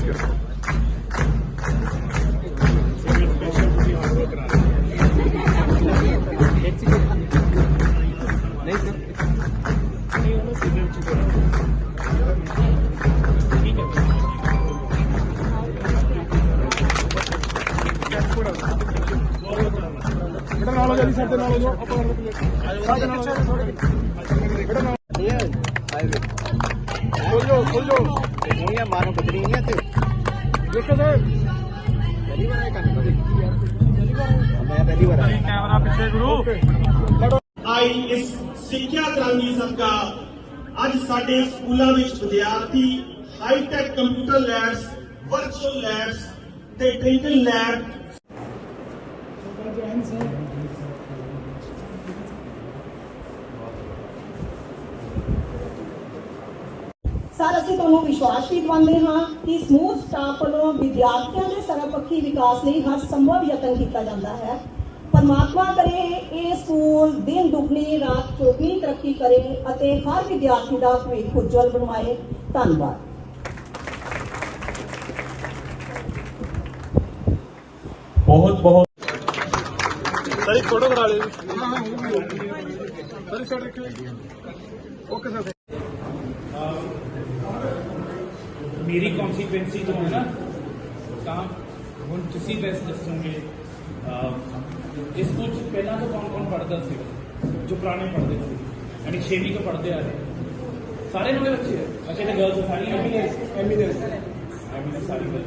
ਬੇਟਾ ਖੁੱਲ ਜਾਓ ਖੁੱਲ ਜਾਓ ਮੋਈਆਂ ਮਾਰੋ ਬਦਰੀ ਨਹੀਂ ਤੇ ਦੇਖੋ ਸਰ ਪਹਿਲੀ ਵਾਰ ਆਇਆ ਕੰਮ ਕਦੇ ਮੈਂ ਪਹਿਲੀ ਵਾਰ ਆਇਆ ਕੈਮਰਾ ਪਿੱਛੇ ਗੁਰੂ ਲੜੋ ਆਈ ਇਸ ਸਿੱਖਿਆ ਕ੍ਰਾਂਤੀ ਸਦਕਾ ਅੱਜ ਸਾਡੇ ਸਕੂਲਾਂ ਵਿੱਚ ਵਿਦਿਆਰਥੀ high tech computer labs virtual labs ਤੇ ਡਿਜੀਟਲ ਲੈਬ ਸਰ ਅਸੀਂ ਤੁਹਾਨੂੰ ਵਿਸ਼ਵਾਸ ਵੀ ਦਿਵਾਉਂਦੇ ਹਾਂ ਕਿ ਸਮੂਹ ਸਟਾਫ ਵੱਲੋਂ ਵਿਦਿਆਰਥੀਆਂ ਦੇ ਸਰਵਪੱਖੀ ਵਿਕਾਸ ਲਈ ਹਰ ਸੰਭਵ ਯਤਨ ਕੀਤਾ ਜਾਂਦਾ ਹੈ। ਪਰਮਾਤਮਾ ਕਰੇ ਇਹ ਸਕੂਲ ਦਿਨ ਦੁਗਣੀ ਰਾਤ ਚੌਗਣੀ ਤਰੱਕੀ ਕਰੇ ਅਤੇ ਹਰ ਵਿਦਿਆਰਥੀ ਦਾ ਭਵਿੱਖ ਉਜਵਲ ਬਣਵਾਏ। ਧੰਨਵਾਦ। ਬਹੁਤ ਬਹੁਤ। ਸਰ ਫੋਟੋ ਕਰਾ ਲਿਓ ਸਰ ਸਰ ਰੱਖਿਓ ਓਕੇ ਸਰ। ਮੇਰੀ ਕਨਸੀਕੁਐਂਸੀ ਜੋ ਹੈ ਨਾ ਤਾਂ ਹੁਣ ਤੁਸੀਂ ਬੈਸਟ ਦੱਸੋਗੇ ਅਹ, ਇਸ ਸਕੂਲ ਚ ਪਹਿਲਾਂ ਤੋਂ ਕੌਣ ਕੌਣ ਪੜ੍ਹਦਾ ਸੀ ਜੋ ਪੁਰਾਣੇ ਪੜ੍ਹਦੇ ਸੀ ਯਾਨੀ 6ਵੀਂ ਤੋਂ ਪੜ੍ਹਦੇ ਆ ਰਹੇ ਸਾਰੇ ਨਵੇਂ ਬੱਚੇ ਆ ਅੱਛਾ ਤੇ ਗਰਲਸ ਸਾਰੀਆਂ ਐਮੀ ਦੇ ਐਮੀ ਦੇ ਐਮੀ ਦੇ ਸਾਰੀ girls।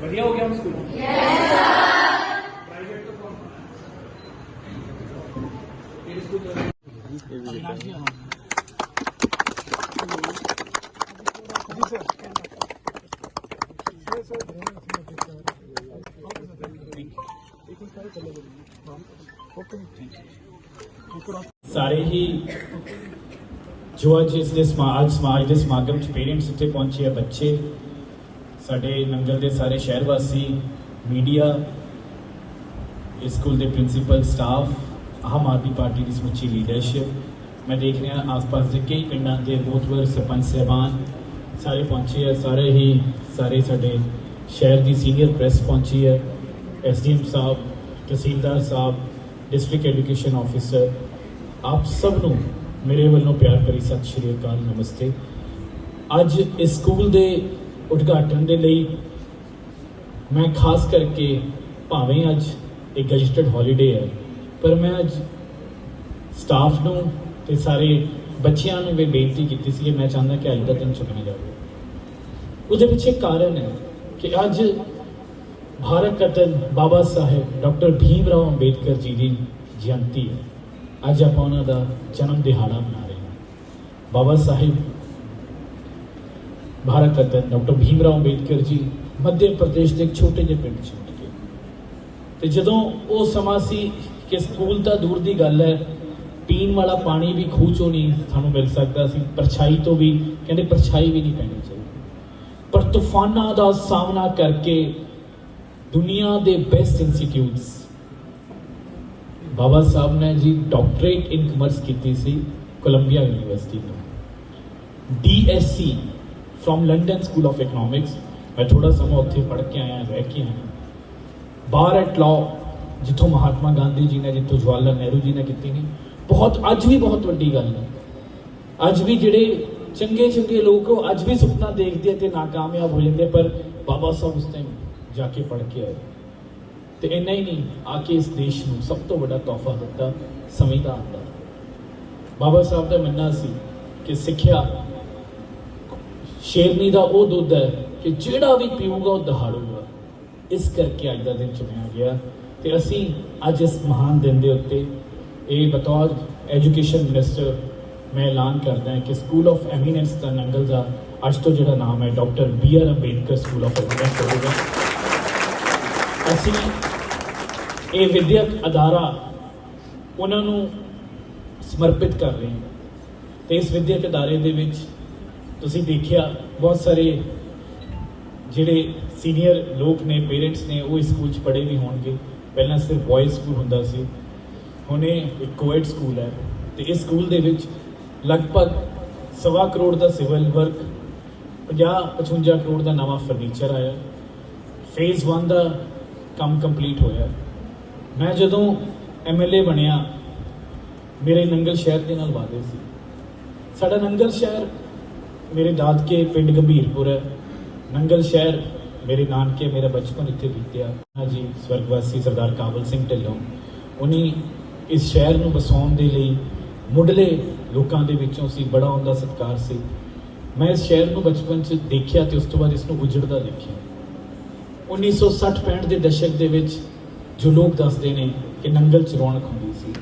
ਵਧੀਆ ਹੋ ਗਿਆ ਹੁਣ ਸਕੂਲ ਪ੍ਰਾਈਵੇਟ ਤੋਂ ਕੌਣ ਕਿਹੜੇ ਸਕੂਲ ਤੋਂ ਸਾਰੇ ਹੀ ਜੋ ਅੱਜ ਇਸ ਦੇ ਸਮਾ- ਸਮਾਜ ਦੇ ਸਮਾਗਮ ਚ ਪੇਰੈਂਟਸ ਇੱਥੇ ਪਹੁੰਚੇ ਆ ਬੱਚੇ, ਸਾਡੇ ਨੰਗਲ ਦੇ ਸਾਰੇ ਸ਼ਹਿਰ ਵਾਸੀ ਮੀਡੀਆ ਇਸ ਸਕੂਲ ਦੇ principal staff Aam Aadmi party ਦੀ ਸਮੁੱਚੀ ਲੀਡਰਸ਼ਿਪ ਮੈਂ ਦੇਖ ਰਿਹਾ ਆਸ-ਪਾਸ ਦੇ ਕਈ ਪਿੰਡਾਂ ਦੇ ਮੋਹਤਵਰ ਸਰਪੰਚ, ਸਾਹਿਬਾਨ ਸਾਰੇ ਪਹੁੰਚੇ ਆ, ਸਾਰੇ ਹੀ, ਸਾਰੇ ਸਾਡੇ ਸ਼ਹਿਰ ਦੀ ਸੀਨੀਅਰ ਪ੍ਰੈਸ ਪਹੁੰਚੀ ਹੈ ਐਸਡੀਐਮ ਸਾਹਿਬ ਤਹਿਸੀਲਦਾਰ ਸਾਹਿਬ ਡਿਸਟ੍ਰਿਕਟ ਐਜੂਕੇਸ਼ਨ ਆਫੀਸਰ ਆਪ ਸਭ ਨੂੰ ਮੇਰੇ ਵੱਲੋਂ ਪਿਆਰ ਭਰੀ ਸਤਿ ਸ਼੍ਰੀ ਅਕਾਲ, ਨਮਸਤੇ। ਅੱਜ ਇਸ ਸਕੂਲ ਦੇ ਉਦਘਾਟਨ ਦੇ ਲਈ ਮੈਂ ਖਾਸ ਕਰਕੇ ਭਾਵੇਂ ਅੱਜ ਇੱਕ ਗਜਟਡ ਹੌਲੀਡੇ ਹੈ, ਪਰ ਮੈਂ ਅੱਜ ਸਟਾਫ ਨੂੰ ਤੇ ਸਾਰੇ ਬੱਚਿਆਂ ਨੂੰ ਵੀ ਬੇਨਤੀ ਕੀਤੀ ਸੀ ਕਿ ਮੈਂ ਚਾਹੁੰਦਾ ਕਿ ਅੱਜ ਦਾ ਦਿਨ ਚੁਣਿਆ ਜਾਵੇ। ਉਹਦੇ ਪਿੱਛੇ ਕਾਰਨ ਹੈ ਕਿ ਅੱਜ ਭਾਰਤ ਰਤਨ ਬਾਬਾ ਸਾਹਿਬ ਡਾਕਟਰ ਭੀਮ ਰਾਓ ਅੰਬੇਦਕਰ ਜੀ ਦੀ ਜਯੰਤੀ ਹੈ ਅੱਜ ਆਪਾਂ ਉਹਨਾਂ ਦਾ ਜਨਮ ਦਿਹਾੜਾ ਮਨਾ ਰਹੇ ਹਾਂ ਬਾਬਾ ਸਾਹਿਬ ਭਾਰਤ ਰਤਨ ਡਾਕਟਰ ਭੀਮ ਰਾਓ ਅੰਬੇਦਕਰ ਜੀ ਮੱਧ ਪ੍ਰਦੇਸ਼ ਦੇ ਇੱਕ ਛੋਟੇ ਜਿਹੇ ਪਿੰਡ ਚ ਉੱਠ ਗਏ ਤੇ ਜਦੋਂ ਉਹ ਸਮਾਂ ਸੀ ਕਿ ਸਕੂਲ ਤਾਂ ਦੂਰ ਦੀ ਗੱਲ ਹੈ ਪੀਣ ਵਾਲਾ ਪਾਣੀ ਵੀ ਖੂਹ ਚੋਂ ਨਹੀਂ ਸਾਨੂੰ ਮਿਲ ਸਕਦਾ ਸੀ ਪਰਛਾਈ ਤੋਂ ਵੀ ਕਹਿੰਦੇ ਪਰਛਾਈ ਵੀ ਨਹੀਂ ਪੈਣੀ ਚਾਹੀਦੀ ਪਰ ਤੂਫਾਨਾਂ ਦਾ ਸਾਹਮਣਾ ਕਰਕੇ ਦੁਨੀਆ ਦੇ ਬੈਸਟ ਇੰਸਟੀਚਿਊਟਸ ਬਾਬਾ ਸਾਹਿਬ ਨੇ ਜੀ ਡਾਕਟਰੇਟ ਇਨ ਕਮਰਸ ਕੀਤੀ ਸੀ ਕੋਲੰਬੀਆ ਯੂਨੀਵਰਸਿਟੀ ਤੋਂ। DSc from London School of Economics ਮੈਂ ਥੋੜਾ ਸਮਾਂ ਉੱਥੇ ਪੜ੍ਹ ਕੇ ਆਇਆ, ਰਹਿ ਕੇ ਆਇਆ। ਬਾਰ ਐਟ ਲਾਅ ਜਿੱਥੋਂ ਮਹਾਤਮਾ ਗਾਂਧੀ ਜੀ ਨੇ, ਜਿੱਥੋਂ ਜਵਾਹਰ ਲਾਲ ਨਹਿਰੂ ਜੀ ਨੇ ਕੀਤੀ ਨਹੀਂ ਬਹੁਤ, ਅੱਜ ਵੀ ਬਹੁਤ ਵੱਡੀ ਗੱਲ ਹੈ। ਅੱਜ ਵੀ ਜਿਹੜੇ ਚੰਗੇ ਚੰਗੇ ਲੋਕ, ਉਹ ਅੱਜ ਵੀ ਸੁਪਨਾ ਦੇਖਦੇ ਆ ਤੇ ਨਾਕਾਮਯਾਬ ਹੋ ਜਾਂਦੇ ਪਰ ਬਾਬਾ ਸਾਹਿਬ ਉਸ ਟਾਈਮ ਜਾ ਕੇ ਪੜ੍ਹ ਕੇ ਆਏ। ਤੇ ਇੰਨਾ ਹੀ ਨਹੀਂ, ਆ ਕੇ ਇਸ ਦੇਸ਼ ਨੂੰ ਸਭ ਤੋਂ ਵੱਡਾ ਤੋਹਫਾ ਦਿੱਤਾ ਸੰਵਿਧਾਨ ਦਾ। ਬਾਬਾ ਸਾਹਿਬ ਦਾ ਮੰਨਣਾ ਸੀ ਕਿ ਸਿੱਖਿਆ ਸ਼ੇਰਨੀ ਦਾ ਉਹ ਦੁੱਧ ਹੈ ਕਿ ਜਿਹੜਾ ਵੀ ਪੀਊਗਾ ਉਹ ਦਹਾੜੂਗਾ। ਇਸ ਕਰਕੇ ਅੱਜ ਦਾ ਦਿਨ ਚੁਣਿਆ ਗਿਆ। ਤੇ ਅਸੀਂ ਅੱਜ ਇਸ ਮਹਾਨ ਦਿਨ ਦੇ ਉੱਤੇ ਇਹ ਬਤੌਰ ਐਜੂਕੇਸ਼ਨ ਮਿਨਿਸਟਰ ਮੈਂ ਐਲਾਨ ਕਰਦਾ ਹਾਂ ਕਿ ਸਕੂਲ ਆਫ ਐਮੀਨੈਂਸ ਦਾ ਨੰਗਲ ਦਾ ਅੱਜ ਤੋਂ ਜਿਹੜਾ ਨਾਮ ਹੈ, doctor B R Ambedkar School of Eminence ਹੋਵੇਗਾ। ਅਸੀਂ ਇਹ ਵਿਦਿਅਕ ਅਦਾਰਾ ਉਹਨਾਂ ਨੂੰ ਸਮਰਪਿਤ ਕਰ ਰਹੇ ਹਾਂ। ਤੇ ਇਸ ਵਿਦਿਅਕ ਅਦਾਰੇ ਦੇ ਵਿੱਚ ਤੁਸੀਂ ਦੇਖਿਆ ਬਹੁਤ ਸਾਰੇ ਜਿਹੜੇ ਸੀਨੀਅਰ ਲੋਕ ਨੇ, ਪੇਰੈਂਟਸ ਨੇ, ਉਹ ਇਸ ਸਕੂਲ 'ਚ ਪੜ੍ਹੇ ਵੀ ਹੋਣਗੇ। ਪਹਿਲਾਂ ਸਿਰਫ ਬॉयਜ਼ ਸਕੂਲ ਹੁੰਦਾ ਸੀ। ਹੁਣ ਇਹ ਇੱਕ ਕੋਐਡ ਸਕੂਲ ਹੈ। ਤੇ ਇਸ ਸਕੂਲ ਦੇ ਵਿੱਚ ਲਗਭਗ ਸਵਾ ਕਰੋੜ ਦਾ ਸਿਵਲ ਵਰਕ 50 55 ਕਰੋੜ ਦਾ ਨਵਾਂ ਫਰਨੀਚਰ ਆਇਆ। ਫੇਜ਼ 1 ਦਾ ਕੰਮ ਕੰਪਲੀਟ ਹੋਇਆ। ਮੈਂ ਜਦੋਂ ਐਮਐਲਏ ਬਣਿਆ, ਮੇਰੇ ਨੰਗਲ ਸ਼ਹਿਰ ਦੇ ਨਾਲ ਵਾਅਦੇ ਸੀ। ਸਾਡਾ ਨੰਗਲ ਸ਼ਹਿਰ ਮੇਰੇ ਦਾਦਕੇ ਪਿੰਡ ਗੰਭੀਰਪੁਰ ਹੈ। ਨੰਗਲ ਸ਼ਹਿਰ ਮੇਰੇ ਨਾਨਕੇ ਮੇਰਾ ਬਚਪਨ ਇੱਥੇ ਬੀਤਿਆ। ਜੀ ਸਵਰਗਵਾਸੀ ਸਰਦਾਰ ਕਾਬਲ ਸਿੰਘ ਢਿੱਲੋਂ, ਉਹਨੇ ਇਸ ਸ਼ਹਿਰ ਨੂੰ ਵਸਾਉਣ ਦੇ ਲਈ ਮੁੱਢਲੇ ਲੋਕਾਂ ਦੇ ਵਿੱਚੋਂ ਸੀ ਬੜਾ ਉਹਦਾ ਸਤਿਕਾਰ ਸੀ। ਮੈਂ ਇਸ ਸ਼ਹਿਰ ਨੂੰ ਬਚਪਨ 'ਚ ਦੇਖਿਆ ਤੇ ਉਸ ਤੋਂ ਬਾਅਦ ਇਸ ਨੂੰ ਉਜੜਦਾ ਦੇਖਿਆ। 1960-65 ਦੇ ਦਸ਼ਕ ਦੇ ਵਿੱਚ ਜੋ ਲੋਕ ਦੱਸਦੇ ਨੇ ਕਿ ਨੰਗਲ 'ਚ ਰੌਣਕ ਹੁੰਦੀ ਸੀ।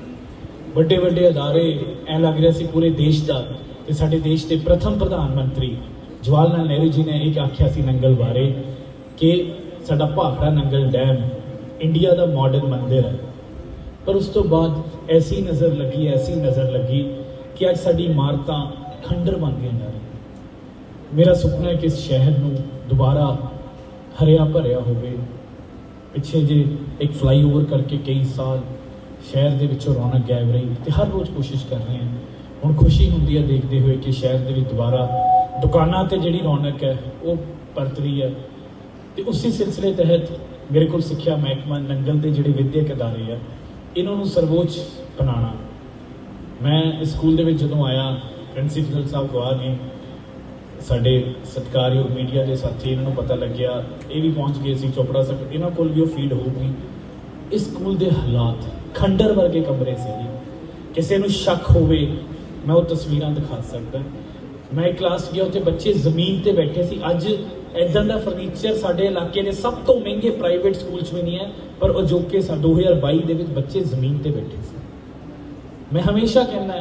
ਵੱਡੇ ਵੱਡੇ ਅਦਾਰੇ ਐ ਲੱਗ ਰਿਹਾ ਸੀ ਪੂਰੇ ਦੇਸ਼ ਦਾ ਤੇ ਸਾਡੇ ਦੇਸ਼ ਦੇ ਪ੍ਰਥਮ ਪ੍ਰਧਾਨ ਮੰਤਰੀ ਜਵਾਹਰ ਲਾਲ ਨਹਿਰੂ ਜੀ ਨੇ ਇੱਕ ਆਖਿਆ ਸੀ ਨੰਗਲ ਬਾਰੇ ਕਿ ਸਾਡਾ ਭਾਖੜਾ ਨੰਗਲ ਡੈਮ ਇੰਡੀਆ ਦਾ ਮਾਡਰਨ ਮੰਦਿਰ ਹੈ। ਪਰ ਉਸ ਤੋਂ ਬਾਅਦ ਐਸੀ ਨਜ਼ਰ ਲੱਗੀ, ਐਸੀ ਨਜ਼ਰ ਲੱਗੀ ਕਿ ਅੱਜ ਸਾਡੀ ਇਮਾਰਤਾਂ ਖੰਡਰ ਬਣ ਗਈਆਂ ਜਾ ਰਹੀਆਂ। ਮੇਰਾ ਸੁਪਨਾ ਹੈ ਕਿ ਇਸ ਸ਼ਹਿਰ ਨੂੰ ਦੁਬਾਰਾ ਹਰਿਆ ਭਰਿਆ ਹੋਵੇ। ਪਿੱਛੇ ਜੇ ਇੱਕ ਫਲਾਈਓਵਰ ਕਰਕੇ ਕਈ ਸਾਲ ਸ਼ਹਿਰ ਦੇ ਵਿੱਚੋਂ ਰੌਣਕ ਗਾਇਬ ਰਹੀ ਤੇ ਹਰ ਰੋਜ਼ ਕੋਸ਼ਿਸ਼ ਕਰ ਰਹੇ ਹਾਂ। ਹੁਣ ਖੁਸ਼ੀ ਹੁੰਦੀ ਹੈ ਦੇਖਦੇ ਹੋਏ ਕਿ ਸ਼ਹਿਰ ਦੇ ਵਿੱਚ ਦੁਬਾਰਾ ਦੁਕਾਨਾਂ ਤੇ ਜਿਹੜੀ ਰੌਣਕ ਹੈ, ਉਹ ਪਰਤ ਰਹੀ ਹੈ। ਤੇ ਉਸੇ ਸਿਲਸਿਲੇ ਤਹਿਤ ਮੇਰੇ ਕੋਲ ਸਿੱਖਿਆ ਮਹਿਕਮਾ ਨੰਗਲ ਦੇ ਜਿਹੜੇ ਵਿਦਿਅਕ ਅਦਾਰੇ ਆ, ਇਹਨਾਂ ਨੂੰ ਸਰਵੋੱਚ ਬਣਾਉਣਾ ਮੈਂ ਸਕੂਲ ਦੇ ਵਿੱਚ ਜਦੋਂ ਆਇਆ, ਪ੍ਰਿੰਸੀਪਲ ਸਾਹਿਬ ਗਵਾ ਨੇ ਸਾਡੇ ਸਤਿਕਾਰਯੋਗ ਮੀਡੀਆ ਦੇ ਸਾਥੀ, ਇਹਨਾਂ ਨੂੰ ਪਤਾ ਲੱਗਿਆ, ਇਹ ਵੀ ਪਹੁੰਚ ਗਏ ਸੀ ਚੋਪੜਾ ਸਾਹਿਬ ਇਹਨਾਂ ਕੋਲ ਵੀ ਉਹ ਫੀਡ ਹੋਊਗੀ। ਇਸ ਸਕੂਲ ਦੇ ਹਾਲਾਤ ਖੰਡਰ ਵਰਗੇ ਕਮਰੇ ਸੀ ਕਿਸੇ ਨੂੰ ਸ਼ੱਕ ਹੋਵੇ, ਮੈਂ ਉਹ ਤਸਵੀਰਾਂ ਦਿਖਾ ਸਕਦਾ। ਮੈਂ ਇੱਕ ਕਲਾਸ ਗਿਆ, ਉੱਥੇ ਬੱਚੇ ਜ਼ਮੀਨ ਤੇ ਬੈਠੇ ਸੀ। ਅੱਜ ਐਦਾਂ ਦਾ ਫਰਨੀਚਰ ਸਾਡੇ ਇਲਾਕੇ ਦੇ ਸਭ ਤੋਂ ਮਹਿੰਗੇ ਪ੍ਰਾਈਵੇਟ ਸਕੂਲ 'ਚ ਵੀ ਨਹੀਂ ਹੈ, ਪਰ ਅਜੋਕੇ ਸਾਲ 2022 ਦੇ ਵਿੱਚ ਬੱਚੇ ਜ਼ਮੀਨ ਤੇ ਬੈਠੇ ਸੀ। ਮੈਂ ਹਮੇਸ਼ਾ ਕਹਿੰਦਾ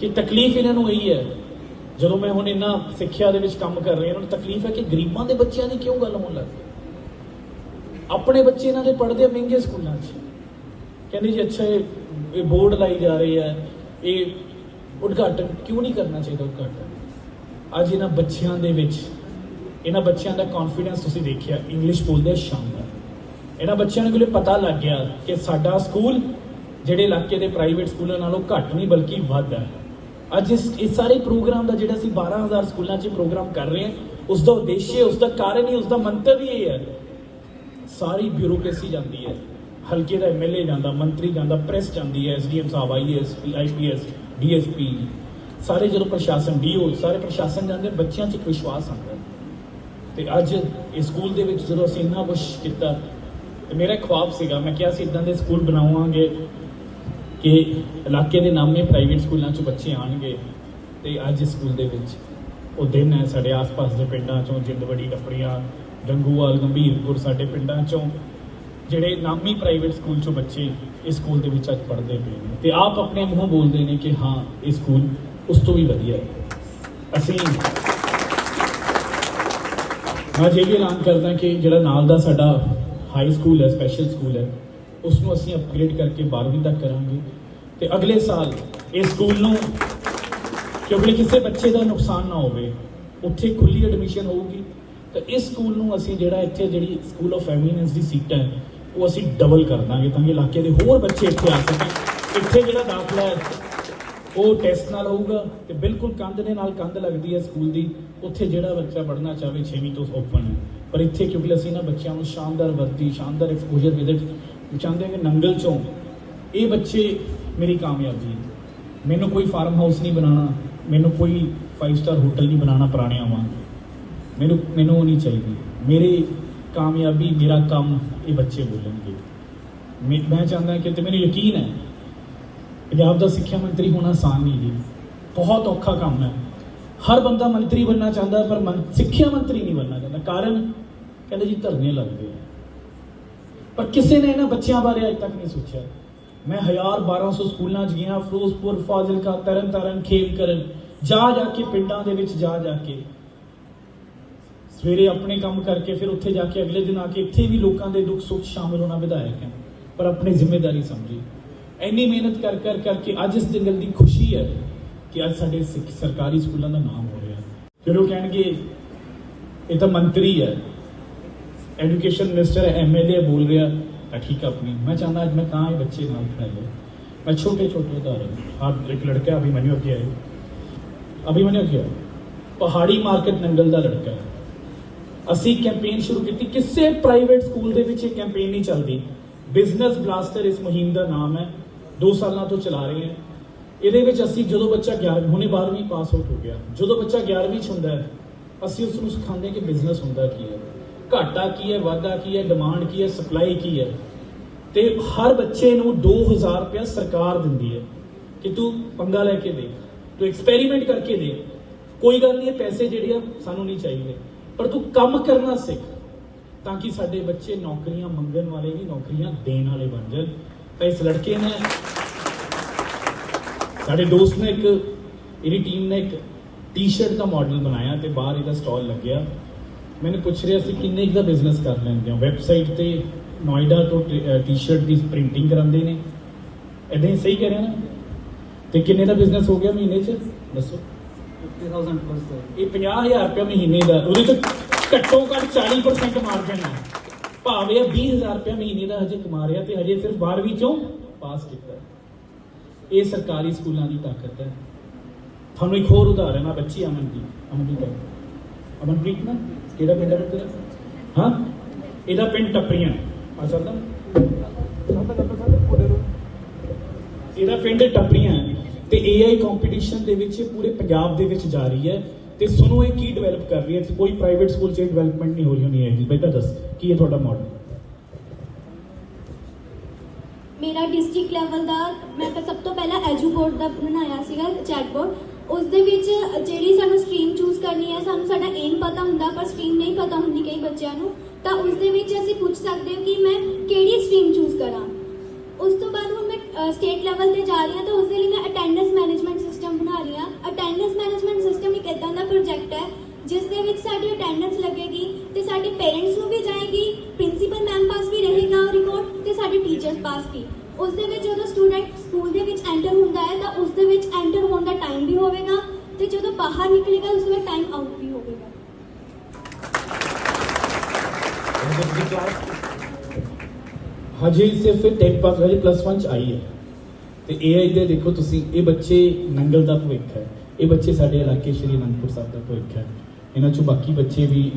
ਕਿ ਤਕਲੀਫ ਇਹਨਾਂ ਨੂੰ ਇਹੀ ਹੈ ਜਦੋਂ ਮੈਂ ਹੁਣ ਇਹਨਾਂ ਸਿੱਖਿਆ ਦੇ ਵਿੱਚ ਕੰਮ ਕਰ ਰਿਹਾ, ਇਹਨਾਂ ਨੂੰ ਤਕਲੀਫ ਹੈ ਕਿ ਗਰੀਬਾਂ ਦੇ ਬੱਚਿਆਂ ਦੀ ਕਿਉਂ ਗੱਲ ਹੋਣ ਲੱਗ ਪਈ? ਆਪਣੇ ਬੱਚੇ ਇਹਨਾਂ ਦੇ ਪੜ੍ਹਦੇ ਆ ਮਹਿੰਗੇ ਸਕੂਲਾਂ 'ਚ। ਕਹਿੰਦੇ ਜੀ, ਅੱਛਾ, ਇਹ ਬੋਰਡ ਲਾਈ ਜਾ ਰਹੀ ਹੈ ਇਹ ਉਦਘਾਟਨ ਕਿਉਂ ਨਹੀਂ ਕਰਨਾ ਚਾਹੀਦਾ ਉਦਘਾਟਨ? ਅੱਜ ਇਹਨਾਂ ਬੱਚਿਆਂ ਦੇ ਵਿੱਚ, ਇਹਨਾਂ ਬੱਚਿਆਂ ਦਾ ਕੌਨਫੀਡੈਂਸ ਤੁਸੀਂ ਦੇਖਿਆ ਇੰਗਲਿਸ਼ ਬੋਲਦੇ ਆ ਸ਼ਾਨਦਾਰ। ਇਹਨਾਂ ਬੱਚਿਆਂ ਨੂੰ ਕੋਲੇ ਪਤਾ ਲੱਗ ਗਿਆ ਕਿ ਸਾਡਾ ਸਕੂਲ ਜਿਹੜੇ ਇਲਾਕੇ ਦੇ ਪ੍ਰਾਈਵੇਟ ਸਕੂਲਾਂ ਨਾਲੋਂ ਘੱਟ ਨਹੀਂ, ਬਲਕਿ ਵੱਧ ਹੈ ਅੱਜ ਇਸ ਇਸ ਸਾਰੇ ਪ੍ਰੋਗਰਾਮ ਦਾ ਜਿਹੜਾ ਅਸੀਂ 12000 ਸਕੂਲਾਂ 'ਚ ਪ੍ਰੋਗਰਾਮ ਕਰ ਰਹੇ ਹਾਂ, ਉਸ ਦਾ ਉਦੇਸ਼ ਉਸ ਦਾ ਕਾਰਨ ਹੀ ਉਸ ਦਾ ਮੰਤਵ ਹੀ ਇਹ ਹੈ, ਸਾਰੀ ਬਿਊਰੋਕ੍ਰੇਸੀ ਜਾਂਦੀ ਹੈ ਹਲਕੇ ਦਾ ਐਮਐਲਏ ਜਾਂਦਾ, ਮੰਤਰੀ ਜਾਂਦਾ, ਪ੍ਰੈਸ ਜਾਂਦੀ ਹੈ ਐਸਡੀਐਮ ਸਾਹਿਬ ਆਈਐਸ ਆਈਪੀਐਸ ਡੀਐਸਪੀ ਸਾਰੇ ਜਦੋਂ ਪ੍ਰਸ਼ਾਸਨ ਡੀਓ ਸਾਰੇ ਪ੍ਰਸ਼ਾਸਨ ਜਾਂਦੇ, ਬੱਚਿਆਂ 'ਚ ਇੱਕ ਵਿਸ਼ਵਾਸ ਆਉਂਦਾ ਹੈ। ਤੇ ਅੱਜ ਇਸ ਸਕੂਲ ਦੇ ਵਿੱਚ ਜਦੋਂ ਅਸੀਂ ਇੰਨਾ ਕੁਛ ਕੀਤਾ, ਤੇ ਮੇਰਾ ਇੱਕ ਖੁਆਬ ਸੀਗਾ, ਮੈਂ ਕਿਹਾ ਸੀ ਇਦਾਂ ਦੇ ਸਕੂਲ ਬਣਾਵਾਂਗੇ ਕਿ ਇਲਾਕੇ ਦੇ ਨਾਮੇ ਪ੍ਰਾਈਵੇਟ ਸਕੂਲਾਂ 'ਚ ਬੱਚੇ ਆਣਗੇ ਤੇ ਅੱਜ ਇਸ ਸਕੂਲ ਦੇ ਵਿੱਚ ਉਹ ਦਿਨ ਹੈ ਸਾਡੇ ਆਸ-ਪਾਸ ਦੇ ਪਿੰਡਾਂ 'ਚੋਂ ਜਿੰਦਵੜੀ ਟੱਪਰੀਆਂ ਡੰਗੂਵਾਲ, ਗੰਭੀਰਪੁਰ ਸਾਡੇ ਪਿੰਡਾਂ 'ਚੋਂ ਜਿਹੜੇ ਨਾਮੀ ਪ੍ਰਾਈਵੇਟ ਸਕੂਲ 'ਚੋਂ ਬੱਚੇ ਇਸ ਸਕੂਲ ਦੇ ਵਿੱਚ ਅੱਜ ਪੜ੍ਹਦੇ ਪਏ ਨੇ ਤੇ ਆਪ ਆਪਣੇ ਮੂੰਹੋਂ ਬੋਲਦੇ ਨੇ ਕਿ ਹਾਂ, ਇਹ ਸਕੂਲ ਉਸ ਤੋਂ ਵੀ ਵਧੀਆ ਹੈ। ਅਸੀਂ ਮੈਂ ਇਹ ਵੀ ਐਲਾਨ ਕਰਦਾ ਕਿ ਜਿਹੜਾ ਨਾਲ ਦਾ ਸਾਡਾ ਹਾਈ ਸਕੂਲ ਹੈ ਸਪੈਸ਼ਲ ਸਕੂਲ ਹੈ ਉਸ ਨੂੰ ਅਸੀਂ ਅਪਗ੍ਰੇਡ ਕਰਕੇ 12ਵੀਂ ਤੱਕ ਕਰਾਂਗੇ। ਤੇ ਅਗਲੇ ਸਾਲ ਇਸ ਸਕੂਲ ਨੂੰ ਕਿਉਂਕਿ ਕਿਸੇ ਬੱਚੇ ਦਾ ਨੁਕਸਾਨ ਨਾ ਹੋਵੇ, ਉੱਥੇ ਖੁੱਲੀ ਐਡਮਿਸ਼ਨ ਹੋਊਗੀ। ਤਾਂ ਇਸ ਸਕੂਲ ਨੂੰ ਅਸੀਂ ਜਿਹੜਾ ਇੱਥੇ ਜਿਹੜੀ ਸਕੂਲ ਆਫ ਐਮੀਨੈਂਸ ਦੀ ਸੀਟਾਂ ਹੈ, ਉਹ ਅਸੀਂ ਡਬਲ ਕਰ ਦਾਂਗੇ ਤਾਂ ਕਿ ਇਲਾਕੇ ਦੇ ਹੋਰ ਬੱਚੇ ਇੱਥੇ ਆ ਸਕਣ। ਇੱਥੇ ਜਿਹੜਾ ਦਾਖਲਾ ਹੈ, ਉਹ ਟੈਸਟ ਨਾਲ ਹੋਊਗਾ ਤੇ ਬਿਲਕੁਲ ਕੰਧ ਦੇ ਨਾਲ ਕੰਧ ਲੱਗਦੀ ਹੈ ਸਕੂਲ ਦੀ। ਉੱਥੇ ਜਿਹੜਾ ਬੱਚਾ ਪੜ੍ਹਨਾ ਚਾਹਵੇ 6ਵੀਂ ਤੋਂ ਓਪਨ ਹੈ। ਪਰ ਇੱਥੇ ਕਿਉਂਕਿ ਅਸੀਂ ਨਾ ਬੱਚਿਆਂ ਨੂੰ ਸ਼ਾਨਦਾਰ ਵਰਦੀ, ਸ਼ਾਨਦਾਰ ਐਕਸਪੋਜ਼ਰ ਵਿਜ਼ਿਟ ਚਾਹੁੰਦੇ ਹਾਂ ਕਿ ਨੰਗਲ ਚੋਂ ਇਹ ਬੱਚੇ ਮੇਰੀ ਕਾਮਯਾਬੀ ਹੈ ਮੈਨੂੰ ਕੋਈ ਫਾਰਮ ਹਾਊਸ ਨਹੀਂ ਬਣਾਉਣਾ, ਮੈਨੂੰ ਕੋਈ 5 ਸਟਾਰ ਹੋਟਲ ਨਹੀਂ ਬਣਾਉਣਾ ਪੁਰਾਣਿਆਂ ਵਾਂਗ। ਮੈਨੂੰ ਮੈਨੂੰ ਉਹ ਨਹੀਂ ਚਾਹੀਦੀ। ਮੇਰੀ ਕਾਮਯਾਬੀ, ਮੇਰਾ ਕੰਮ ਇਹ ਬੱਚੇ ਬੋਲਣਗੇ। ਮੈਂ ਮੈਂ ਚਾਹੁੰਦਾ ਕਿ ਤੇ ਮੈਨੂੰ ਯਕੀਨ ਹੈ, ਪੰਜਾਬ ਦਾ ਸਿੱਖਿਆ ਮੰਤਰੀ ਹੋਣਾ ਆਸਾਨ ਨਹੀਂ ਜੀ। ਬਹੁਤ ਔਖਾ ਕੰਮ ਹੈ। ਹਰ ਬੰਦਾ ਮੰਤਰੀ ਬਣਨਾ ਚਾਹੁੰਦਾ, ਪਰ ਮੰ- ਸਿੱਖਿਆ ਮੰਤਰੀ ਨਹੀਂ ਬਣਨਾ ਚਾਹੁੰਦਾ। ਕਾਰਨ ਕਹਿੰਦੇ ਜੀ ਧਰਨੇ ਲੱਗਦੇ ਆ। ਪਰ ਕਿਸੇ ਨੇ ਇਹਨਾਂ ਬੱਚਿਆਂ ਬਾਰੇ ਅਜੇ ਤੱਕ ਨਹੀਂ ਸੋਚਿਆ। ਮੈਂ 1000 1200 ਸਕੂਲਾਂ 'ਚ ਗਿਆ, ਫਿਰੋਜ਼ਪੁਰ, ਫਾਜ਼ਿਲਕਾ, ਤਰਨਤਾਰਨ ਖੇਲ ਕਰਨ ਜਾ ਜਾ ਕੇ ਪਿੰਡਾਂ ਦੇ ਵਿੱਚ ਜਾ ਜਾ ਕੇ। ਸਵੇਰੇ ਆਪਣੇ ਕੰਮ ਕਰਕੇ ਫਿਰ ਉੱਥੇ ਜਾ ਕੇ ਅਗਲੇ ਦਿਨ ਆ ਕੇ ਇੱਥੇ ਵੀ ਲੋਕਾਂ ਦੇ ਦੁੱਖ ਸੁੱਖ ਸ਼ਾਮਿਲ ਹੋਣਾ ਵਿਧਾਇਕ ਹੈ, ਪਰ ਆਪਣੀ ਜ਼ਿੰਮੇਵਾਰੀ ਸਮਝੀ। ਇੰਨੀ ਮਿਹਨਤ ਕਰ ਕਰ, ਕਰਕੇ ਅੱਜ ਇਸ ਦਿਨ ਦੀ ਖੁਸ਼ੀ ਹੈ ਕਿ ਅੱਜ ਸਾਡੇ ਸਿੱਖ- ਸਰਕਾਰੀ ਸਕੂਲਾਂ ਦਾ ਨਾਮ ਹੋ ਰਿਹਾ। ਫਿਰ ਉਹ ਕਹਿਣਗੇ, ਇਹ ਤਾਂ ਮੰਤਰੀ ਹੈ। ਐਜੂਕੇਸ਼ਨ ਮਿਨਿਸਟਰ ਹੈ ਐਮਐਲਏ ਬੋਲ ਰਿਹਾ ਤਾਂ ਠੀਕ ਆ ਆਪਣੀ। ਮੈਂ ਚਾਹੁੰਦਾ ਅੱਜ ਮੈਂ ਤਾਂ ਇਹ ਬੱਚੇ ਨਾਲ ਖੜਾਏ ਮੈਂ ਛੋਟੇ ਛੋਟੇ ਉਦਾਹਰਨ। ਹਾਂ ਇੱਕ ਲੜਕਾ ਅਭਿਮਨਿਊ ਅੱਗੇ ਆਇਆ। ਅਭਿਮਨਿਊ ਅੱਗੇ ਆਇਆ। ਪਹਾੜੀ ਮਾਰਕੀਟ ਨੰਗਲ ਦਾ ਲੜਕਾ ਹੈ। ਅਸੀਂ ਕੈਂਪੇਨ ਸ਼ੁਰੂ ਕੀਤੀ। ਕਿਸੇ ਪ੍ਰਾਈਵੇਟ ਸਕੂਲ ਦੇ ਵਿੱਚ ਇਹ ਕੈਂਪੇਨ ਨਹੀਂ ਚੱਲਦੀ। ਬਿਜ਼ਨਸ ਬਲਾਸਟਰ ਇਸ ਮੁਹਿੰਮ ਦਾ ਨਾਮ ਹੈ। 2 ਸਾਲਾਂ ਤੋਂ ਚਲਾ ਰਹੇ ਹਾਂ। ਇਹਦੇ ਵਿੱਚ ਅਸੀਂ ਜਦੋਂ ਬੱਚਾ 11ਵੀਂ ਹੁਣੇ 12ਵੀਂ ਪਾਸ ਆਊਟ ਹੋ ਗਿਆ। ਜਦੋਂ ਬੱਚਾ 11ਵੀਂ ਚ ਹੁੰਦਾ ਹੈ, ਅਸੀਂ ਉਸ ਨੂੰ ਸਿਖਾਉਂਦੇ ਹਾਂ ਕਿ ਬਿਜ਼ਨਸ ਹੁੰਦਾ ਕੀ ਹੈ। ਘਾਟਾ ਕੀ ਹੈ, ਵਾਧਾ ਕੀ ਹੈ ਡਿਮਾਂਡ ਕੀ ਹੈ ਸਪਲਾਈ ਕੀ ਹੈ? ਤੇ ਹਰ ਬੱਚੇ ਨੂੰ 2000 ਰੁਪਇਆ ਸਰਕਾਰ ਦਿੰਦੀ ਹੈ ਕਿ ਤੂੰ ਪੰਗਾ ਲੈ ਕੇ ਦੇਖ, ਤੂੰ ਐਕਸਪੈਰੀਮੈਂਟ ਕਰਕੇ ਦੇਖ। ਕੋਈ ਗੱਲ ਨਹੀਂ ਪੈਸੇ ਜਿਹੜੇ ਆ ਸਾਨੂੰ ਨਹੀਂ ਚਾਹੀਦੇ। ਪਰ ਤੂੰ ਕੰਮ ਕਰਨਾ ਸਿੱਖ ਤਾਂ ਕਿ ਸਾਡੇ ਬੱਚੇ ਨੌਕਰੀਆਂ ਮੰਗਣ ਵਾਲੇ ਨਹੀਂ ਨੌਕਰੀਆਂ ਦੇਣ ਵਾਲੇ ਬਣ ਜਾਣ। ਤਾਂ ਇਸ ਲੜਕੇ ਨੇ, ਸਾਡੇ ਦੋਸਤ ਨੇ ਇੱਕ, ਇਹਦੀ ਟੀਮ ਨੇ ਇੱਕ ਟੀ-ਸ਼ਰਟ ਦਾ ਮਾਡਲ ਬਣਾਇਆ ਤੇ ਬਾਹਰ ਇਹਦਾ ਸਟਾਲ ਲੱਗਿਆ। ਮੈਨੂੰ ਪੁੱਛ ਰਿਹਾ ਸੀ ਕਿੰਨੇ ਦਾ ਬਿਜ਼ਨਸ ਕਰ ਲੈਂਦੇ ਹੋ ਵੈਬਸਾਈਟ ਤੇ ਨੋਇਡਾ ਤੋਂ ਟੀ-ਸ਼ਰਟ ਦੀ ਪ੍ਰਿੰਟਿੰਗ ਕਰਾਉਂਦੇ ਨੇ ਇਦਾਂ ਹੀ ਸਹੀ ਕਹਿ ਰਿਹਾ ਨਾ ਤੇ ਕਿੰਨੇ ਦਾ ਬਿਜ਼ਨਸ ਹੋ ਗਿਆ ਮਹੀਨੇ 'ਚ ਦੱਸੋ 50000 ਪਲੱਸ ਇਹ 50000 ਰੁਪਏ ਮਹੀਨੇ ਦਾ ਉਹਦੇ ਚ ਘੱਟੋ ਘੱਟ 40% ਮਾਰਜਨ ਹੈ ਭਾਵੇਂ ਇਹ 20000 ਰੁਪਏ ਮਹੀਨੇ ਦਾ ਹਜੇ ਕਮਾ ਰਿਹਾ ਤੇ ਹਜੇ ਸਿਰਫ 12ਵੀਂ ਚੋਂ ਪਾਸ ਕੀਤਾ। ਇਹ ਸਰਕਾਰੀ ਸਕੂਲਾਂ ਦੀ ਤਾਕਤ ਹੈ ਤੁਹਾਨੂੰ ਇੱਕ ਹੋਰ ਉਦਾਹਰਨ ਆ ਬੱਚੀ ਅਮਨ ਦੀ ਅਮਨਦੀਪ ਹੈ। ਅਮਨਪ੍ਰੀਤ ਨਾ ਕਿਹੜਾ ਪਿੰਡ ਹੈ ਤੇਰਾ? ਹਾਂ? ਇਹਦਾ ਪਿੰਡ ਟੱਪਰੀਆਂ। ਆ ਚੱਲਦਾ ਇਹਦਾ ਪਿੰਡ ਟੱਪਰੀਆਂ ਤੇ AI ਕੰਪੀਟੀਸ਼ਨ ਦੇ ਵਿੱਚ ਪੂਰੇ ਪੰਜਾਬ ਦੇ ਵਿੱਚ ਜਾ ਰਹੀ ਹੈ। ਤੇ ਸੁਣੋ ਇਹ ਕੀ ਡਿਵੈਲਪ ਕਰ ਰਹੀ ਹੈ। ਕੋਈ ਪ੍ਰਾਈਵੇਟ ਸਕੂਲ 'ਚ ਡਿਵੈਲਪਮੈਂਟ ਨਹੀਂ ਹੋ ਰਹੀ ਹੋਣੀ ਹੈ ਬੇਟਾ ਦੱਸ, ਕੀ ਹੈ ਤੁਹਾਡਾ ਮਾਡਲ ਮੇਰਾ ਡਿਸਟ੍ਰਿਕਟ ਲੈਵਲ ਦਾ ਮੈਂ ਸਭ ਤੋਂ ਪਹਿਲਾਂ ਐਜੂਬੋਰਡ ਦਾ ਬਣਾਇਆ ਸੀਗਾ ਚੈਟਬੋਰਡ ਉਸ ਦੇ ਵਿੱਚ ਜਿਹੜੀ ਸਾਨੂੰ ਸਟਰੀਮ ਚੂਜ਼ ਕਰਨੀ ਹੈ, ਸਾਨੂੰ ਸਾਡਾ ਏਮ ਪਤਾ ਹੁੰਦਾ, ਪਰ ਸਟਰੀਮ ਨਹੀਂ ਪਤਾ ਹੁੰਦੀ ਕਈ ਬੱਚਿਆਂ ਨੂੰ, ਤਾਂ ਉਸ ਦੇ ਵਿੱਚ ਅਸੀਂ ਪੁੱਛ ਸਕਦੇ ਹਾਂ ਕਿ ਮੈਂ ਕਿਹੜੀ ਸਟਰੀਮ ਚੂਜ਼ ਕਰਾਂ। ਉਸ ਤੋਂ ਬਾਅਦ ਹੁਣ ਮੈਂ ਸਟੇਟ ਲੈਵਲ ਤੇ ਜਾ ਰਹੀ ਹਾਂ, ਤਾਂ ਉਸ ਦੇ ਲਈ ਮੈਂ ਅਟੈਂਡੈਂਸ ਮੈਨੇਜਮੈਂਟ ਸਿਸਟਮ ਬਣਾ ਰਹੀ ਹਾਂ। ਅਟੈਂਡੈਂਸ ਮੈਨੇਜਮੈਂਟ ਸਿਸਟਮ ਇੱਕ ਇਦਾਂ ਦਾ ਪ੍ਰੋਜੈਕਟ ਹੈ, ਜਿਸ ਦੇ ਵਿੱਚ ਸਾਡੀ ਅਟੈਂਡੈਂਸ ਲੱਗੇਗੀ ਤੇ ਸਾਡੇ ਪੇਰੈਂਟਸ ਨੂੰ ਵੀ ਜਾਏਗੀ ਪ੍ਰਿੰਸੀਪਲ ਮੈਮ ਪਾਸ ਵੀ ਰਹੇਗਾ ਰਿਕਾਰਡ ਤੇ ਸਾਡੇ ਟੀਚਰਸ ਪਾਸ ਵੀ। ਉਸ ਦੇ ਵਿੱਚ ਜਦੋਂ ਸਟੂਡੈਂਟ ਸਕੂਲ ਦੇ ਵਿੱਚ ਐਂਟਰ ਹੁੰਦਾ ਹੈ, ਤਾਂ ਉਸ ਦੇ ਵਿੱਚ ਐਂਟਰ ਟਾਈਮ ਵੀ ਹੋਵੇਗਾ ਤੇ ਜਦੋਂ ਬਾਹਰ ਨਿਕਲੇਗਾ, ਉਸ ਵਿੱਚ ਟਾਈਮ ਆਊਟ ਵੀ ਹੋਵੇਗਾ। ਹਜੇ ਸਿਰਫ 10 ਪਾਸ ਹਜੇ ਪਲੱਸ 1 ਚ ਆਈ ਹੈ। ਤੇ AI ਦੇ ਦੇਖੋ ਤੁਸੀਂ, ਇਹ ਬੱਚੇ ਨੰਗਲ ਦਾ ਭਵਿੱਖ ਹੈ। ਇਹ ਬੱਚੇ ਸਾਡੇ ਇਲਾਕੇ ਸ਼੍ਰੀ ਅਨੰਦਪੁਰ ਸਾਹਿਬ ਦਾ ਭਵਿੱਖ ਹੈ। ਇਹਨਾਂ ਚੋਂ ਬਾਕੀ ਬੱਚੇ ਵੀ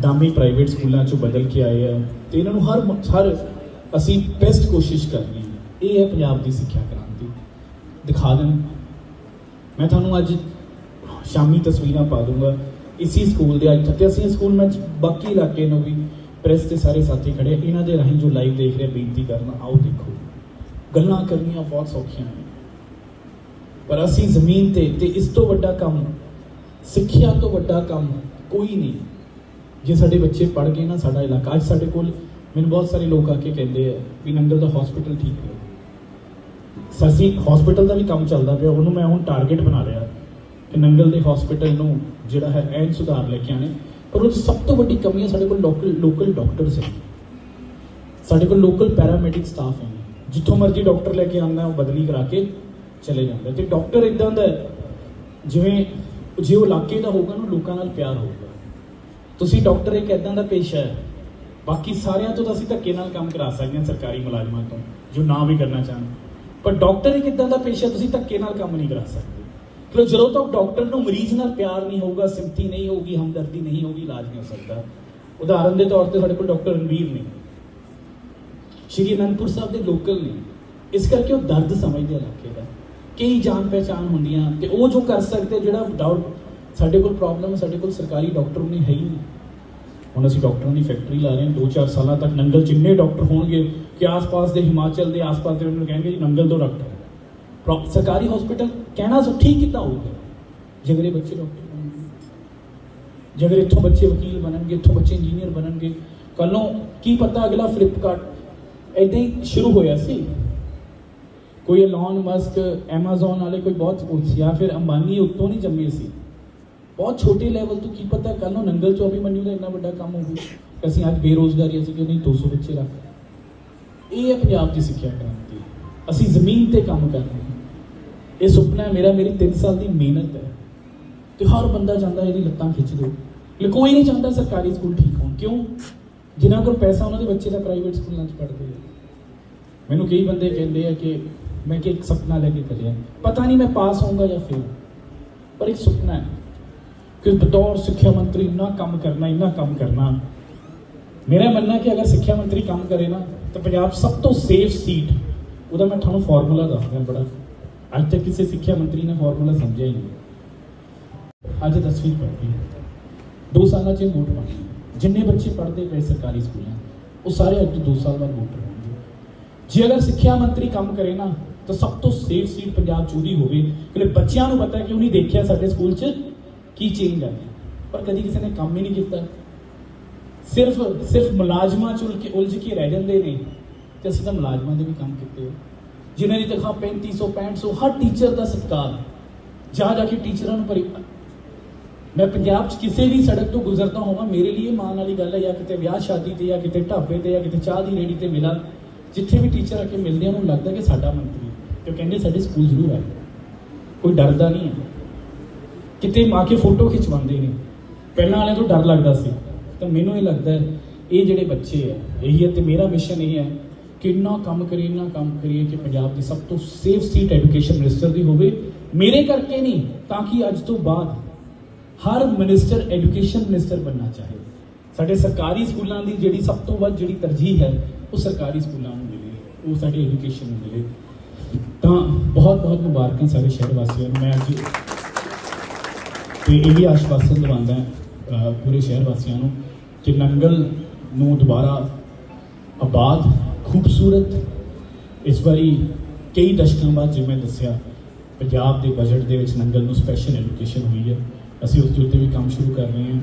ਦਾਮੀ ਪ੍ਰਾਈਵੇਟ ਸਕੂਲਾਂ ਚੋਂ ਬਦਲ ਕੇ ਆਏ ਆ। ਤੇ ਇਹਨਾਂ ਨੂੰ ਹਰ ਹਰ ਅਸੀਂ ਬੈਸਟ ਕੋਸ਼ਿਸ਼ ਕਰਨੀ ਹੈ। ਇਹ ਹੈ ਪੰਜਾਬ ਦੀ ਸਿੱਖਿਆ ਕ੍ਰਾਂਤੀ। ਦਿਖਾ ਦੇਣ। ਮੈਂ ਤੁਹਾਨੂੰ ਅੱਜ ਸ਼ਾਮੀ ਤਸਵੀਰਾਂ ਪਾ ਦੂੰਗਾ। ਇਸੀ ਸਕੂਲ ਦੇ ਅੱਜ ਤੇ ਅਸੀਂ ਸਕੂਲ ਮੈਂ ਬਾਕੀ ਇਲਾਕੇ ਨੂੰ ਵੀ ਪ੍ਰੈਸ ਦੇ ਸਾਰੇ ਸਾਥੀ ਖੜੇ ਇਹਨਾਂ ਦੇ ਰਾਹੀਂ ਜੋ ਲਾਈਵ ਦੇਖ ਰਹੇ ਬੇਨਤੀ ਕਰਨਾ ਆਓ ਦੇਖੋ। ਗੱਲਾਂ ਕਰਨੀਆਂ ਬਹੁਤ ਸੌਖੀਆਂ ਨੇ। ਪਰ ਅਸੀਂ ਜ਼ਮੀਨ ਤੇ ਤੇ ਇਸ ਤੋਂ ਵੱਡਾ ਕੰਮ, ਸਿੱਖਿਆ ਤੋਂ ਵੱਡਾ ਕੰਮ ਕੋਈ ਨਹੀਂ। ਜੇ ਸਾਡੇ ਬੱਚੇ ਪੜ ਗਏ ਨਾ ਸਾਡਾ ਇਲਾਕਾ, ਅੱਜ ਸਾਡੇ ਕੋਲ ਮੈਨੂੰ ਬਹੁਤ ਸਾਰੇ ਲੋਕ ਆ ਕੇ ਕਹਿੰਦੇ ਆ ਵੀ ਨੰਗਲ ਦਾ ਹਸਪੀਟਲ ਠੀਕ ਹੈ ਸਸੀ ਹਸਪੀਟਲ ਦਾ ਵੀ ਕੰਮ ਚੱਲਦਾ ਪਿਆ, ਉਹਨੂੰ ਮੈਂ ਹੁਣ ਟਾਰਗੇਟ ਬਣਾ ਲਿਆ ਕਿ ਨੰਗਲ ਦੇ ਹਸਪੀਟਲ ਨੂੰ ਜਿਹੜਾ ਹੈ ਐਨ ਸੁਧਾਰ ਲੈ ਕੇ ਆਣੇ ਪਰ ਉਹ ਸਭ ਤੋਂ ਵੱਡੀ ਕਮੀ ਹੈ ਸਾਡੇ ਕੋਲ ਲੋਕਲ ਲੋਕਲ ਡਾਕਟਰਸ ਹੈ। ਸਾਡੇ ਕੋਲ ਲੋਕਲ ਪੈਰਾਮੈਡਿਕ ਸਟਾਫ ਹੈ। ਜਿੱਥੋਂ ਮਰਜ਼ੀ ਡਾਕਟਰ ਲੈ ਕੇ ਆਉਂਦਾ, ਉਹ ਬਦਲੀ ਕਰਾ ਕੇ ਚਲੇ ਜਾਂਦਾ। ਤੇ ਡਾਕਟਰ ਇਦਾਂ ਦਾ ਜਿਵੇਂ ਜੇ ਉਹ ਇਲਾਕੇ ਦਾ ਹੋਊਗਾ ਨਾ ਲੋਕਾਂ ਨਾਲ ਪਿਆਰ ਹੋਊਗਾ। ਤੁਸੀਂ ਡਾਕਟਰ ਇੱਕ ਇਦਾਂ ਦਾ ਪੇਸ਼ਾ ਹੈ, ਬਾਕੀ ਸਾਰਿਆਂ ਤੋਂ ਤਾਂ ਅਸੀਂ ਧੱਕੇ ਨਾਲ ਕੰਮ ਕਰਾ ਸਕਦੇ ਹਾਂ ਸਰਕਾਰੀ ਮੁਲਾਜ਼ਮਾਂ ਤੋਂ, ਜੋ ਨਾ ਵੀ ਕਰਨਾ ਚਾਹਣ। ਪਰ ਡਾਕਟਰ ਇੱਕ ਇਦਾਂ ਦਾ ਪੇਸ਼ਾ ਤੁਸੀਂ ਧੱਕੇ ਨਾਲ ਕੰਮ ਨਹੀਂ ਕਰਾ ਸਕਦੇ। ਕਿਉਂ ਜਦੋਂ ਤੱਕ ਡਾਕਟਰ ਨੂੰ ਮਰੀਜ਼ ਨਾਲ ਪਿਆਰ ਨਹੀਂ ਹੋਊਗਾ ਸਿੰਪਥੀ ਨਹੀਂ ਹੋਊਗੀ, ਹਮਦਰਦੀ ਨਹੀਂ ਹੋਊਗੀ, ਇਲਾਜ ਨਹੀਂ ਹੋ ਸਕਦਾ। ਉਦਾਹਰਨ ਦੇ ਤੌਰ ਤੇ ਸਾਡੇ ਕੋਲ ਡਾਕਟਰ ਰਣਵੀਰ ਨੇ। ਸ਼੍ਰੀ ਅਨੰਦਪੁਰ ਸਾਹਿਬ ਦੇ ਲੋਕਲ ਨੇ। ਇਸ ਕਰਕੇ ਉਹ ਦਰਦ ਸਮਝਦੇ ਇਲਾਕੇ ਦਾ। ਕਈ ਜਾਣ ਪਹਿਚਾਨ ਹੁੰਦੀਆਂ ਤੇ ਉਹ ਜੋ ਕਰ ਸਕਦੇ ਜਿਹੜਾ ਡਾਊਟ ਸਾਡੇ ਕੋਲ ਪ੍ਰੋਬਲਮ ਸਾਡੇ ਕੋਲ ਸਰਕਾਰੀ ਡਾਕਟਰ ਨਹੀਂ ਹੈ ਹੀ ਨਹੀਂ। ਹੁਣ ਅਸੀਂ ਡਾਕਟਰਾਂ ਦੀ ਫੈਕਟਰੀ ਲਾ ਰਹੇ ਹਾਂ 2-4 ਸਾਲਾਂ ਤੱਕ ਨੰਗਲ ਜਿੰਨੇ ਡਾਕਟਰ ਹੋਣਗੇ ਕਿ ਆਸ-ਪਾਸ ਦੇ ਹਿਮਾਚਲ ਦੇ ਆਸ-ਪਾਸ ਦੇ ਉਹਨਾਂ ਨੂੰ ਕਹਿਣਗੇ ਜੀ ਨੰਗਲ ਤੋਂ ਡਾਕਟਰ ਹੈ। ਸਰਕਾਰੀ ਹਸਪੀਟਲ ਕਹਿਣਾ ਸੋ ਠੀਕ ਕਿੱਦਾਂ ਹੋਊਗਾ ਜੇ ਅਗਰ ਇਹ ਬੱਚੇ ਡਾਕਟਰ ਬਣਨਗੇ ਜੇ ਇੱਥੋਂ ਬੱਚੇ ਵਕੀਲ ਬਣਨਗੇ ਇੱਥੋਂ ਬੱਚੇ ਇੰਜੀਨੀਅਰ ਬਣਨਗੇ ਕੱਲ ਨੂੰ ਕੀ ਪਤਾ ਅਗਲਾ ਫਲਿੱਪਕਾਰਟ ਐਦਾਂ ਹੀ ਸ਼ੁਰੂ ਹੋਇਆ ਸੀ ਕੋਈ ਐਲਨ ਮਸਕ ਐਮਾਜ਼ਨ ਵਾਲੇ ਕੋਈ ਬਹੁਤ ਜਾਂ ਫਿਰ ਅੰਬਾਨੀ ਉੱਤੋਂ ਨਹੀਂ ਜੰਮੇ ਸੀ ਬਹੁਤ ਛੋਟੇ ਲੈਵਲ ਤੋਂ ਕੀ ਪਤਾ ਕੱਲ ਨੂੰ ਨੰਗਲ ਚੋਂ ਵੀ ਮੰਨੂ ਦਾ ਇੰਨਾ ਵੱਡਾ ਕੰਮ ਹੋਊ ਕਿ ਅਸੀਂ ਅੱਜ ਬੇਰੋਜ਼ਗਾਰੀ ਅਸੀਂ ਕਿ ਨਹੀਂ 200 ਬੱਚੇ ਰੱਖ ਇਹ ਹੈ ਪੰਜਾਬ ਦੀ ਸਿੱਖਿਆ ਕ੍ਰਾਂਤੀ। ਅਸੀਂ ਜ਼ਮੀਨ ਤੇ ਕੰਮ ਕਰ ਰਹੇ ਹਾਂ। ਇਹ ਸੁਪਨਾ ਮੇਰਾ, ਮੇਰੀ 3 ਸਾਲ ਦੀ ਮਿਹਨਤ ਹੈ। ਤੇ ਹਰ ਬੰਦਾ ਚਾਹੁੰਦਾ ਇਹਦੀ ਲੱਤਾਂ ਖਿੱਚ ਦਿਓ ਲੈ, ਕੋਈ ਨਹੀਂ ਚਾਹੁੰਦਾ ਸਰਕਾਰੀ ਸਕੂਲ ਠੀਕ ਹੋਣ। ਕਿਉਂ? ਜਿਨ੍ਹਾਂ ਕੋਲ ਪੈਸਾ, ਉਹਨਾਂ ਦੇ ਬੱਚੇ ਦਾ ਪ੍ਰਾਈਵੇਟ ਸਕੂਲਾਂ 'ਚ ਪੜ੍ਹਦੇ ਆ। ਮੈਨੂੰ ਕਈ ਬੰਦੇ ਕਹਿੰਦੇ ਆ ਕਿ ਮੈਂ ਕਿ ਇੱਕ ਸੁਪਨਾ ਲੈ ਕੇ ਚੱਲਿਆ। ਪਤਾ ਨਹੀਂ ਮੈਂ ਪਾਸ ਹੋਊਂਗਾ ਜਾਂ ਫੇਲ ਪਰ ਇੱਕ ਸੁਪਨਾ ਹੈ ਕਿ ਬਤੌਰ ਸਿੱਖਿਆ ਮੰਤਰੀ ਇੰਨਾ ਕੰਮ ਕਰਨਾ, ਇੰਨਾ ਕੰਮ ਕਰਨਾ। ਮੇਰਾ ਮੰਨਣਾ ਕਿ ਅਗਰ ਸਿੱਖਿਆ ਮੰਤਰੀ ਕੰਮ ਕਰੇ ਨਾ ਤਾਂ ਪੰਜਾਬ ਸਭ ਤੋਂ ਸੇਫ ਸੀਟ ਉਹਦਾ ਮੈਂ ਤੁਹਾਨੂੰ ਫਾਰਮੂਲਾ ਦੱਸਦਾ ਬੜਾ। ਅੱਜ ਤੱਕ ਕਿਸੇ ਸਿੱਖਿਆ ਮੰਤਰੀ ਨੇ ਫਾਰਮੂਲਾ ਸਮਝਿਆ ਹੀ ਨਹੀਂ। ਅੱਜ 10ਵੀਂ ਪੜ੍ਹਦੀ ਦੋ ਸਾਲਾਂ 'ਚ ਵੋਟ ਪਾਣੀ ਜਿੰਨੇ ਬੱਚੇ ਪੜ੍ਹਦੇ ਪਏ ਸਰਕਾਰੀ ਸਕੂਲਾਂ, ਉਹ ਸਾਰੇ ਅੱਜ ਤੋਂ ਦੋ ਸਾਲ ਬਾਅਦ ਵੋਟ ਹੋਣਗੇ ਜੇ ਅਗਰ ਸਿੱਖਿਆ ਮੰਤਰੀ ਕੰਮ ਕਰੇ ਨਾ, ਤਾਂ ਸਭ ਤੋਂ ਸੇਫ ਸੀਟ ਪੰਜਾਬ 'ਚ ਉਹਦੀ ਹੋਵੇ। ਕਿਉਂਕਿ ਬੱਚਿਆਂ ਨੂੰ ਪਤਾ ਕਿ ਉਹਨੇ ਦੇਖਿਆ ਸਾਡੇ ਸਕੂਲ 'ਚ ਕੀ ਚੇਂਜ ਆ ਪਰ ਕਦੀ ਕਿਸੇ ਨੇ ਕੰਮ ਹੀ ਨਹੀਂ ਕੀਤਾ। ਸਿਰਫ ਸਿਰਫ ਮੁਲਾਜ਼ਮਾਂ 'ਚ ਉਲਝ ਕੇ ਉਲਝ ਕੇ ਰਹਿ ਜਾਂਦੇ ਨੇ, ਤੇ ਅਸੀਂ ਤਾਂ ਮੁਲਾਜ਼ਮਾਂ ਦੇ ਵੀ ਕੰਮ ਕੀਤੇ ਹੋ ਜਿਨ੍ਹਾਂ ਦੀ ਤਨਖਾਹ 3500 6500 ਹਰ ਟੀਚਰ ਦਾ ਸਤਿਕਾਰ। ਜਾ ਜਾ ਕੇ ਟੀਚਰਾਂ ਨੂੰ ਪਰੀ ਮੈਂ ਪੰਜਾਬ 'ਚ ਕਿਸੇ ਵੀ ਸੜਕ ਤੋਂ ਗੁਜ਼ਰਦਾ ਹੋਵਾਂ, ਮੇਰੇ ਲਈ ਇਹ ਮਾਣ ਵਾਲੀ ਗੱਲ ਹੈ, ਜਾਂ ਕਿਤੇ ਵਿਆਹ ਸ਼ਾਦੀ ਤੇ, ਜਾਂ ਕਿਤੇ ਢਾਬੇ ਤੇ, ਜਾਂ ਕਿਤੇ ਚਾਹ ਦੀ ਰੇੜੀ ਤੇ ਮਿਲਾਂ, ਜਿੱਥੇ ਵੀ ਟੀਚਰ ਆ ਕੇ ਮਿਲਦੇ ਆ, ਉਹਨੂੰ ਲੱਗਦਾ ਕਿ ਸਾਡਾ ਮੰਤਰੀ ਹੈ। ਤੇ ਉਹ ਕਹਿੰਦੇ, ਸਾਡੇ ਸਕੂਲ ਜ਼ਰੂਰ ਆਏ। ਕੋਈ ਡਰਦਾ ਨਹੀਂ ਹੈ। ਕਿਤੇ ਆ ਕੇ ਫੋਟੋ ਖਿਚਵਾਉਂਦੇ ਨੇ। ਪਹਿਲਾਂ ਵਾਲਿਆਂ ਤੋਂ ਡਰ ਲੱਗਦਾ ਸੀ। ਤਾਂ ਮੈਨੂੰ ਇਹ ਲੱਗਦਾ ਹੈ, ਇਹ ਜਿਹੜੇ ਬੱਚੇ ਆ, ਇਹੀ ਹੈ ਤੇ ਮੇਰਾ ਮਿਸ਼ਨ ਇਹ ਹੈ ਕਿ ਇੰਨਾ ਕੰਮ ਕਰੀਏ, ਇੰਨਾ ਕੰਮ ਕਰੀਏ ਕਿ ਪੰਜਾਬ ਦੀ ਸਭ ਤੋਂ ਸੇਫ ਸੀਟ ਐਜੂਕੇਸ਼ਨ ਮਿਨਿਸਟਰ ਦੀ ਹੋਵੇ। ਮੇਰੇ ਕਰਕੇ ਨਹੀਂ, ਤਾਂ ਕਿ ਅੱਜ ਤੋਂ ਬਾਅਦ ਹਰ ਮਿਨਿਸਟਰ ਐਜੂਕੇਸ਼ਨ ਮਿਨਿਸਟਰ ਬਣਨਾ ਚਾਹੇ। ਸਾਡੇ ਸਰਕਾਰੀ ਸਕੂਲਾਂ ਦੀ ਜਿਹੜੀ ਸਭ ਤੋਂ ਵੱਧ ਜਿਹੜੀ ਤਰਜੀਹ ਹੈ, ਉਹ ਸਰਕਾਰੀ ਸਕੂਲਾਂ ਨੂੰ ਮਿਲੇ, ਉਹ ਸਾਡੀ ਐਜੂਕੇਸ਼ਨ ਨੂੰ ਮਿਲੇ। ਤਾਂ ਬਹੁਤ ਬਹੁਤ ਮੁਬਾਰਕਾਂ ਸਾਰੇ ਸ਼ਹਿਰ ਵਾਸੀਆਂ ਨੂੰ। ਮੈਂ ਅੱਜ ਤੇ ਇਹ ਵੀ ਆਸ਼ਵਾਸਨ ਦਿਵਾਉਂਦਾ ਪੂਰੇ ਸ਼ਹਿਰ ਵਾਸੀਆਂ ਨੂੰ ਕਿ ਨੰਗਲ ਨੂੰ ਦੁਬਾਰਾ ਆਬਾਦ, ਖੂਬਸੂਰਤ। ਇਸ ਵਾਰੀ ਕਈ ਦਸ਼ਕਾਂ ਬਾਅਦ ਜਿਵੇਂ ਦੱਸਿਆ, ਪੰਜਾਬ ਦੇ ਬਜਟ ਦੇ ਵਿੱਚ ਨੰਗਲ ਨੂੰ ਸਪੈਸ਼ਲ ਐਜੂਕੇਸ਼ਨ ਹੋਈ ਹੈ। ਅਸੀਂ ਉਸ ਦੇ ਉੱਤੇ ਵੀ ਕੰਮ ਸ਼ੁਰੂ ਕਰ ਰਹੇ ਹਾਂ।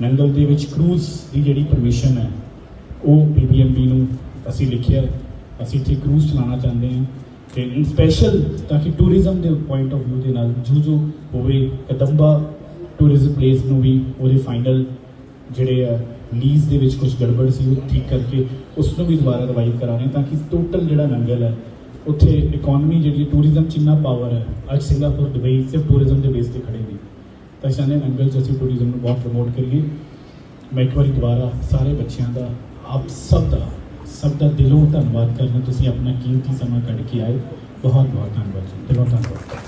ਨੰਗਲ ਦੇ ਵਿੱਚ ਕਰੂਜ਼ ਦੀ ਜਿਹੜੀ ਪਰਮਿਸ਼ਨ ਹੈ, ਉਹ ਪੀਬੀਐਮਬੀ ਨੂੰ ਅਸੀਂ ਲਿਖਿਆ। ਅਸੀਂ ਇੱਥੇ ਕਰੂਜ਼ ਚਲਾਉਣਾ ਚਾਹੁੰਦੇ ਹਾਂ। ਤੇ ਇਨ ਸਪੈਸ਼ਲ ਤਾਂ ਕਿ ਟੂਰਿਜ਼ਮ ਦੇ ਪੁਆਇੰਟ ਆਫ View ਦੇ ਨਾਲ ਜੋ ਜੋ ਹੋਵੇ, ਕਦੰਬਾ ਟੂਰਿਜ਼ਮ ਪਲੇਸ ਨੂੰ ਵੀ ਉਹਦੇ ਫਾਈਨਲ ਜਿਹੜੇ ਆ ਲੀਜ਼ ਦੇ ਵਿੱਚ ਕੁਝ ਗੜਬੜ ਸੀ, ਉਹ ਠੀਕ ਕਰਕੇ ਉਸ ਨੂੰ ਵੀ ਦੁਬਾਰਾ ਰਿਵਾਈਵ ਕਰਾਣੇ ਤਾਂ ਕਿ ਟੋਟਲ ਜਿਹੜਾ ਨੰਗਲ ਹੈ, ਉੱਥੇ ਇਕਨੋਮੀ ਜਿਹੜੀ ਟੂਰਿਜ਼ਮ ਚ ਇੰਨਾ ਪਾਵਰ ਹੈ, ਅੱਜ ਸਿੰਗਾਪੁਰ ਦੁਬਈ ਸਿਰਫ ਟੂਰਿਜ਼ਮ ਦੇ ਬੇਸ ਤੇ ਖੜੇ ਨੇ। ਤਾਂ ਚਾਹੁੰਦੇ ਨੰਗਲ ਚ ਅਸੀਂ ਟੂਰਿਜ਼ਮ ਨੂੰ ਬਹੁਤ ਪ੍ਰਮੋਟ ਕਰੀਏ। ਮੈਂ ਇੱਕ ਵਾਰੀ ਦੁਬਾਰਾ ਸਾਰੇ ਬੱਚਿਆਂ ਦਾ, ਆਪ ਸਭ ਦਾ ਸਭ ਦਾ ਦਿਲੋਂ ਧੰਨਵਾਦ ਕਰਨਾ ਤੁਸੀਂ ਆਪਣਾ ਕੀਮਤੀ ਸਮਾਂ ਕੱਢ ਕੇ ਆਏ। ਬਹੁਤ ਬਹੁਤ ਧੰਨਵਾਦ ਜੀ। ਦਿਲੋਂ ਧੰਨਵਾਦ।